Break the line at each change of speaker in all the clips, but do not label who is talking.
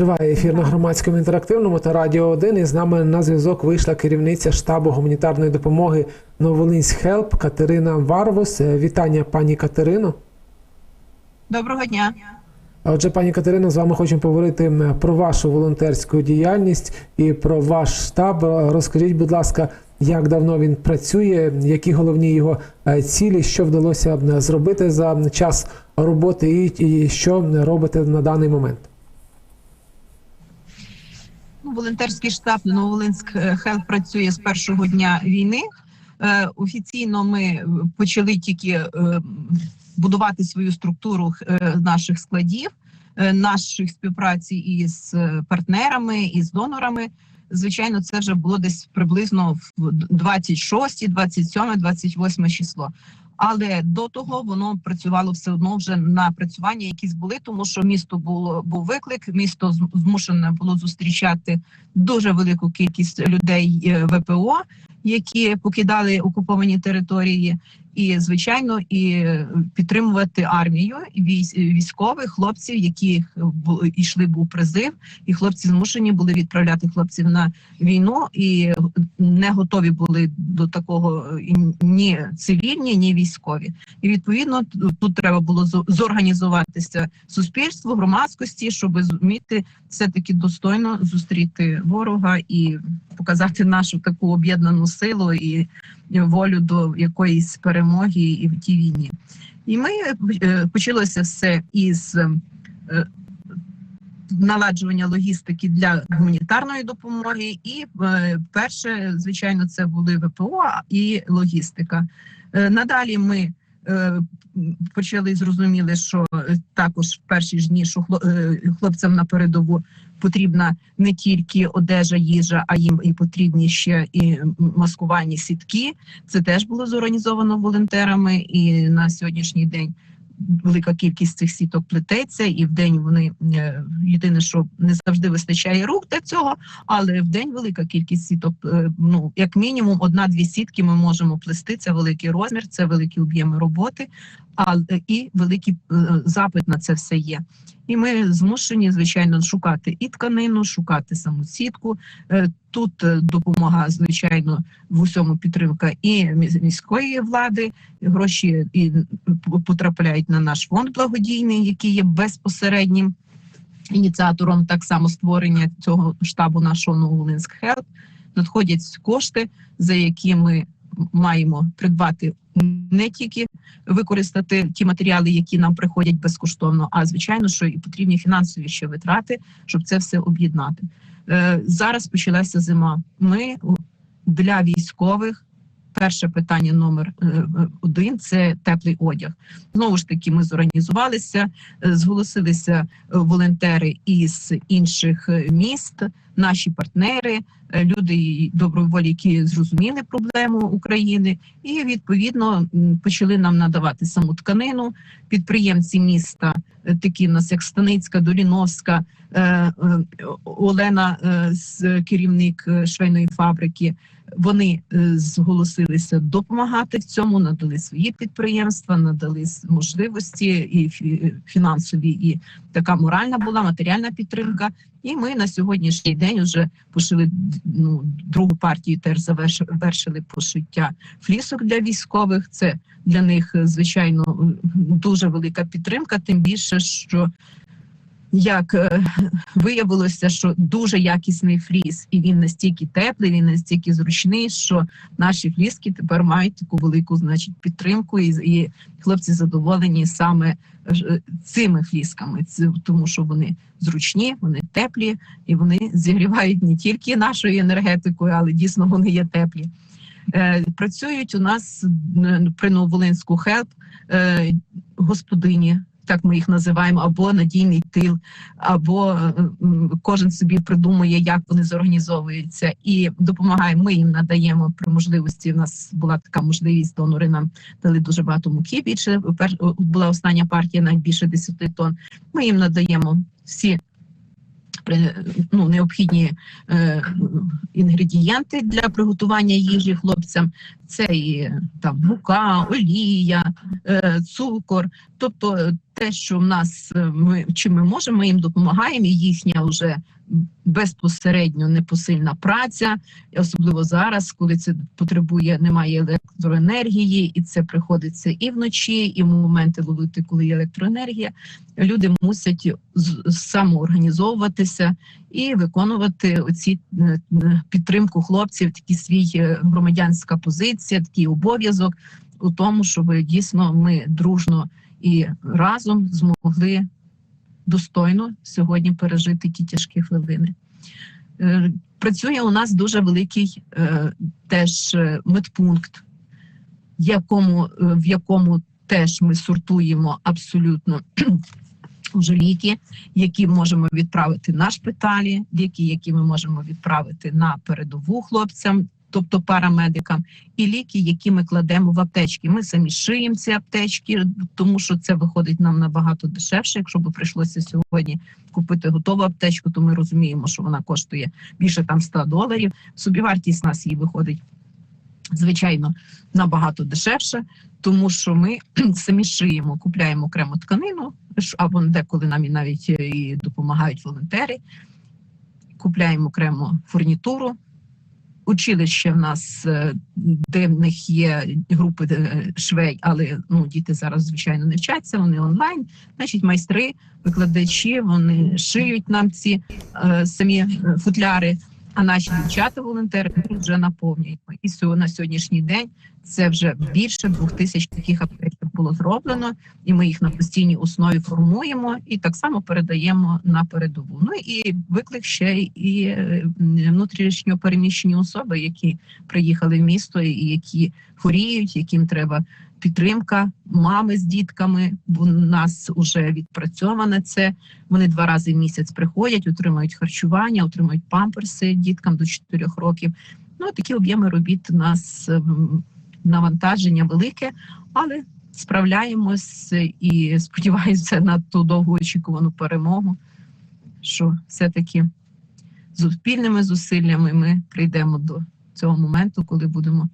Триває ефір на громадському інтерактивному та радіо 1. І з нами на зв'язок вийшла керівниця штабу гуманітарної допомоги Новолинськ Хелп Катерина Варвус. Е, Вітання, пані Катерино.
Доброго дня.
Отже, пані Катерино, з вами хочемо поговорити про вашу волонтерську діяльність і про ваш штаб. Е, Розкажіть, будь ласка, як давно він працює, які головні його е, цілі, що вдалося зробити за час роботи, і, що робите на даний момент?
Волонтерський штаб Нововолинськ е, Хелп працює з першого дня війни. Е, Офіційно ми почали тільки е, будувати свою структуру наших складів, наших співпраці із партнерами і з донорами. Звичайно, це вже було десь приблизно в 26, 27, 28 число. Але до того воно працювало все одно вже на працювання, якісь були, тому що місто було був виклик. Місто змушене було зустрічати дуже велику кількість людей е, ВПО, які покидали окуповані території, і звичайно, і е, підтримувати армію військ- військових хлопців, які бу- йшли був призив, і хлопці змушені були відправляти хлопців на війну і не готові були до такого е, ні цивільні, ні військові. І відповідно тут треба було зо- зорганізуватися суспільству, громадськості, щоб зуміти все таки достойно зустріти ворога і показати нашу таку об'єднану силу і волю до якоїсь перемоги і в тій війні. І ми е, почалося все із е, наладжування логістики для гуманітарної допомоги. І е, перше, звичайно, це були ВПО і логістика. Надалі ми почали зрозуміли, що також в перші ж дні, що хлопцям на передову потрібна не тільки одежа, їжа, а їм і потрібні ще і маскувальні сітки. Це теж було зорганізовано волонтерами, і на сьогоднішній день велика кількість цих сіток плететься, і в день вони е, єдине, що не завжди вистачає рук для цього, але в день велика кількість сіток. е, Ну як мінімум, одна-дві сітки ми можемо плести. Це великий розмір, це великі об'єми роботи, а е, і великий е, запит на це все є. І ми змушені, звичайно, шукати і тканину, шукати саму сітку. Е, Тут допомога, звичайно, в усьому підтримка і міської влади. Гроші і потрапляють на наш фонд благодійний, який є безпосереднім ініціатором так само створення цього штабу нашого Новолинськ Хелп. Надходять кошти, за які ми маємо придбати не тільки використати ті матеріали, які нам приходять безкоштовно, а звичайно, що і потрібні фінансові ще витрати, щоб це все об'єднати. Е, Зараз почалася зима. Ми для військових. Перше питання номер е, е, один це теплий одяг. Знову ж таки, ми зорганізувалися, зголосилися волонтери із інших міст, наші партнери, е, люди і доброї волі, які зрозуміли проблему України, і відповідно почали нам надавати саму тканину. Підприємці міста, е, такі в нас як Станицька, Доліновська, е, Олена, керівник швейної фабрики. Вони зголосилися допомагати в цьому, надали свої підприємства, надали можливості і фі- фінансові, і така моральна була матеріальна підтримка. І ми на сьогоднішній день вже пошили ну, другу партію. Теж завершили пошиття флісок для військових. Це для них звичайно дуже велика підтримка. Тим більше, що як е, виявилося, що дуже якісний фліс, і він настільки теплий, він настільки зручний, що наші фліски тепер мають таку велику, значить, підтримку, і, і хлопці задоволені саме е, цими флісками, тому що вони зручні, вони теплі і вони зігрівають не тільки нашою енергетикою, але дійсно вони є теплі. Е, Працюють у нас при Нововолинську хелп господині. Так ми їх називаємо, або надійний тил, або е, кожен собі придумує, як вони зорганізовуються, і допомагаємо. Ми їм надаємо при можливості. У нас була така можливість. Донори нам дали дуже багато муки. Більше пер- була остання партія, навіть більше 10 тонн. Ми їм надаємо всі ну, необхідні е, інгредієнти для приготування їжі хлопцям. Це і там мука, олія, е, цукор. Тобто те, що в нас е, ми чим ми можемо, ми їм допомагаємо. І їхня вже безпосередньо непосильна праця, особливо зараз, коли це потребує, немає електроенергії, і це приходиться і вночі, і в моменти ловити, коли є електроенергія. Люди мусять самоорганізовуватися і виконувати оці е, е, підтримку хлопців, такий свій громадянська позиція, такий обов'язок у тому, щоб дійсно ми дружно і разом змогли достойно сьогодні пережити ті тяжкі хвилини. Е, Працює у нас дуже великий е, теж е, медпункт, якому, е, в якому теж ми сортуємо абсолютно вже ліки, які можемо відправити на шпиталі, ліки, які ми можемо відправити на передову хлопцям, тобто парамедикам, і ліки, які ми кладемо в аптечки. Ми самі шиємо ці аптечки, тому що це виходить нам набагато дешевше. Якщо б прийшлося сьогодні купити готову аптечку, то ми розуміємо, що вона коштує більше там 100 доларів. Собівартість нас її виходить. Звичайно, набагато дешевше, тому що ми самі шиємо, купляємо окрему тканину, або деколи нам і навіть е, і допомагають волонтери. Купляємо окрему фурнітуру. Училище в нас, е, де в них є групи е, швей, але ну, діти зараз, звичайно, не вчаться, вони онлайн. Значить, майстри, викладачі, вони шиють нам ці е, самі е, футляри. А наші дівчата волонтери вже наповнюємо. І на сьогоднішній день це вже більше двох тисяч таких аптечок було зроблено, і ми їх на постійній основі формуємо і так само передаємо на передову. Ну і виклик ще і е, внутрішньо переміщені особи, які приїхали в місто і які хворіють, яким треба підтримка, мами з дітками. Бо у нас вже відпрацьоване це. Вони два рази в місяць приходять, отримують харчування, отримують памперси діткам до 4 років. Ну такі об'єми робіт у нас ем, навантаження велике, але справляємось і сподіваюся на ту довгоочікувану перемогу, що все-таки з спільними зусиллями ми прийдемо до цього моменту, коли будемо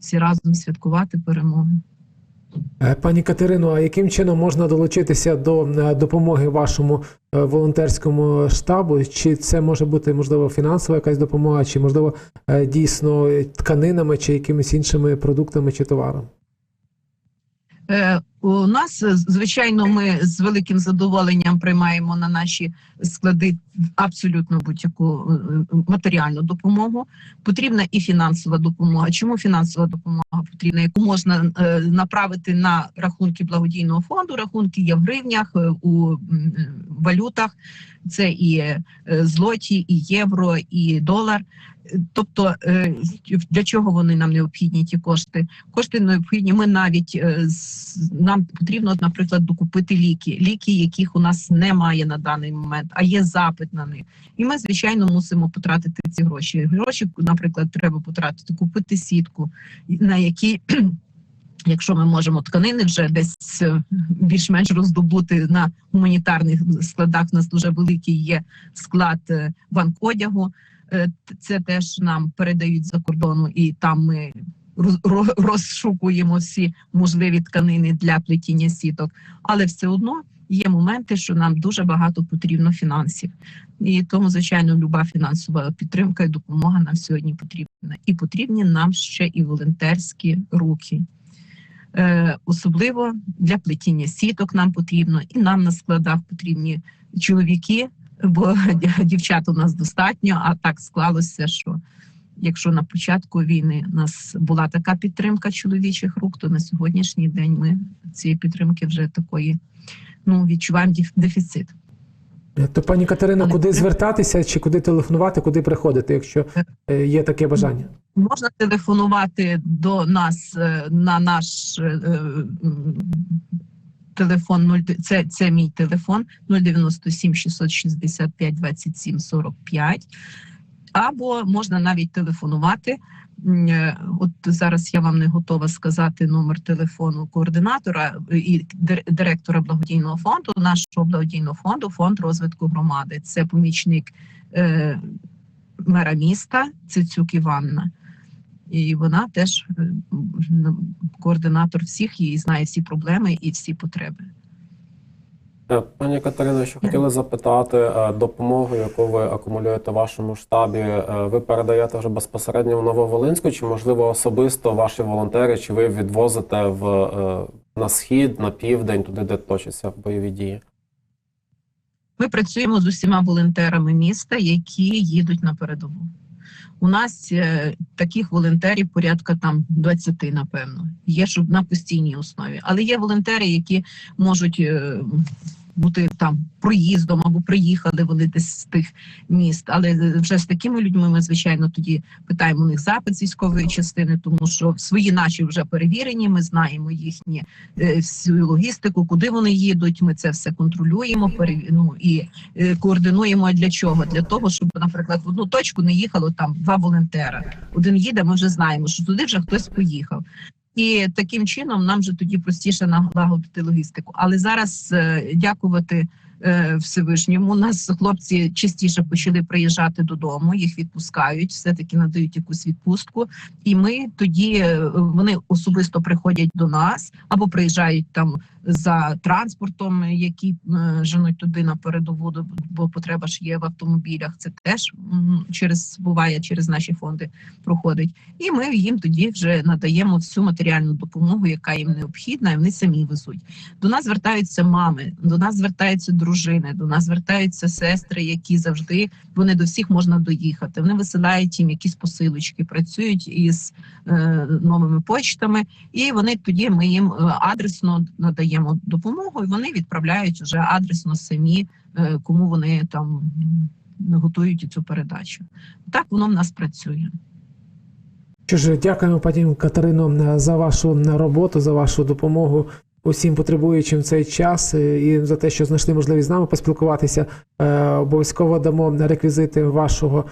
всі разом святкувати перемогу.
Е, Пані Катерино, а яким чином можна долучитися до е, допомоги вашому е, волонтерському штабу? Чи це може бути можливо фінансова якась допомога, чи можливо дійсно тканинами, чи якимись іншими продуктами чи товаром?
Е, У нас, е, звичайно, ми з великим задоволенням приймаємо на наші склади абсолютно будь-яку е, матеріальну допомогу. Потрібна і фінансова допомога. Чому фінансова допомога потрібна, яку можна направити на рахунки благодійного фонду? Рахунки є в гривнях, у валютах. Це і злоті, і євро, і долар. Тобто, е, для чого вони нам необхідні ті кошти? Кошти необхідні. Ми навіть е, нам потрібно, наприклад, докупити ліки, ліки, яких у нас немає на даний момент, а є запит на них. І ми, звичайно, мусимо потратити ці гроші. Гроші, наприклад, треба потратити, купити сітку, на якій. Якщо ми можемо тканини вже десь е, більш-менш роздобути на гуманітарних складах, у нас дуже великий є склад банкодягу. Е, Це теж нам передають за кордону, і там ми розшукуємо всі можливі тканини для плетіння сіток. Але все одно є моменти, що нам дуже багато потрібно фінансів, і тому, звичайно, люба фінансова підтримка і допомога нам сьогодні потрібна. І потрібні нам ще і волонтерські руки. Е, особливо для плетіння сіток нам потрібно, і нам на складах потрібні чоловіки, бо дівчат у нас достатньо. А так склалося, що якщо на початку війни у нас була така підтримка чоловічих рук, то на сьогоднішній день ми цієї підтримки вже такої ну відчуваємо дефіцит.
То, пані Катерино,
Але-
куди звертатися, чи куди телефонувати, куди приходити, якщо е, є таке бажання?
Можна телефонувати до нас е, на наш е, телефон 0, це, це мій телефон 097 665 27 45. Або можна навіть телефонувати. Е, От зараз я вам не готова сказати номер телефону координатора і директора благодійного фонду, нашого благодійного фонду, фонд розвитку громади. Це помічник е, мера міста Цицюк Іванна. І вона теж е, координатор всіх і знає всі проблеми і всі потреби.
Е, Пані Катерино, що хотіли запитати, е, допомогу, яку ви акумулюєте в вашому штабі, ви передаєте вже безпосередньо в Нововолинську, чи можливо особисто ваші волонтери, чи ви відвозите в на схід, на південь, туди, де точаться бойові дії?
Ми працюємо з усіма волонтерами міста, які їдуть на передову. У нас е, таких волонтерів порядка там 20, напевно. Є щоб на постійній основі. Але є волонтери, які можуть е, бути там проїздом або приїхали вони десь з тих міст. Але вже з такими людьми ми, звичайно, тоді питаємо у них запит з військової частини, тому що свої наші вже перевірені. Ми знаємо їхні е, всю логістику, куди вони їдуть. Ми це все контролюємо, перев... ну, і е, координуємо. Для чого? Для того, щоб, наприклад, в одну точку не їхало там два волонтера. Один їде, ми вже знаємо, що туди вже хтось поїхав. І таким чином нам же тоді простіше налагодити логістику. Але зараз е, дякувати е, Всевишньому. У нас хлопці частіше почали приїжджати додому, їх відпускають, все таки надають якусь відпустку. І ми тоді е, вони особисто приходять до нас або приїжджають там за транспортом, які е, женуть туди на передову, до- бо потреба ж є в автомобілях. Це теж через буває через наші фонди проходить. І ми їм тоді вже надаємо всю матеріальну допомогу, яка їм необхідна, і вони самі везуть. До нас звертаються мами, до нас звертаються дружини, до нас звертаються сестри, які завжди вони до всіх можна доїхати. Вони висилають їм якісь посилочки, працюють із е, новими почтами, і вони тоді ми їм е, адресно надаємо допомогу, і вони відправляють вже адресно самі, е, кому вони там готують цю передачу. Так воно в нас працює.
Що ж, дякуємо, пані Катерино, за вашу роботу, за вашу допомогу усім потребуючим цей час е, і за те, що знайшли можливість з нами поспілкуватися. Е, Обов'язково дамо реквізити вашого е,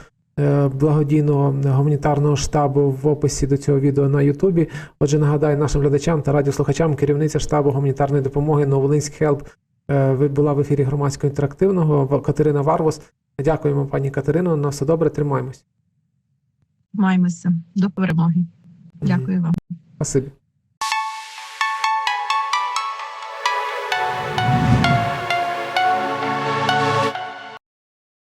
благодійного гуманітарного штабу в описі до цього відео на Ютубі. Отже, нагадаю нашим глядачам та радіослухачам, керівниця штабу гуманітарної допомоги Новолинськ Хелп. е, була в ефірі громадського інтерактивного Катерина Варвос. Дякуємо, пані Катерино. На все добре, тримаємось.
Маємося до перемоги. Дякую вам.
Спасибі.